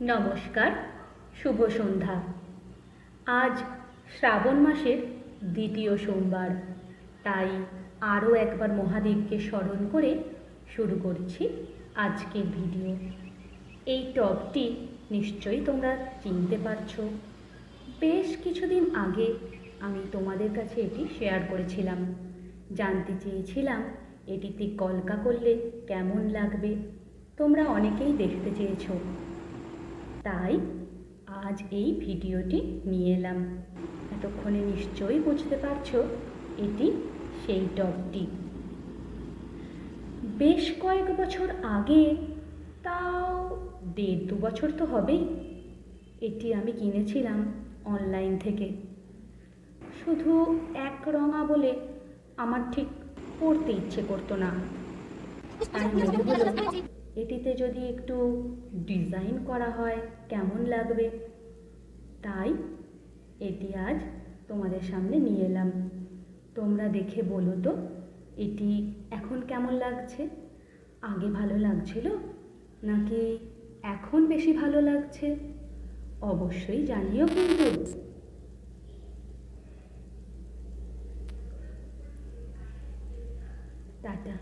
নমস্কার, শুভ সন্ধ্যা। আজ শ্রাবণ মাসের দ্বিতীয় সোমবার, তাই আরও একবার মহাদেবকে স্মরণ করে শুরু করছি আজকের ভিডিও। এই টপটি নিশ্চয়ই তোমরা চিনতে পারছ। বেশ কিছুদিন আগে আমি তোমাদের কাছে এটি শেয়ার করেছিলাম। জানতে চেয়েছিলাম এটিতে কলকা করলে কেমন লাগবে। তোমরা অনেকেই দেখতে চেয়েছো। তাই আজ এই ভিডিওটি নিয়ে এলাম। এতক্ষণে নিশ্চয়ই বুঝতে পারছ এটি সেই টবটি বেশ কয়েক বছর আগে, তাও দেড় দু বছর তো হবেই, এটি আমি কিনেছিলাম অনলাইন থেকে। শুধু এক রঙা বলে আমার ঠিক পড়তে ইচ্ছে করতো না। এটিতে যদি একটু ডিজাইন করা হয়, কেমন লাগবে? তাই এটি আজ তোমাদের সামনে নিয়ে এলাম। তোমরা দেখে বলো তো, এটি এখন কেমন লাগছে? আগে ভালো লাগছিল, নাকি এখন বেশি ভালো লাগছে? অবশ্যই জানিও কিন্তু। টাটা।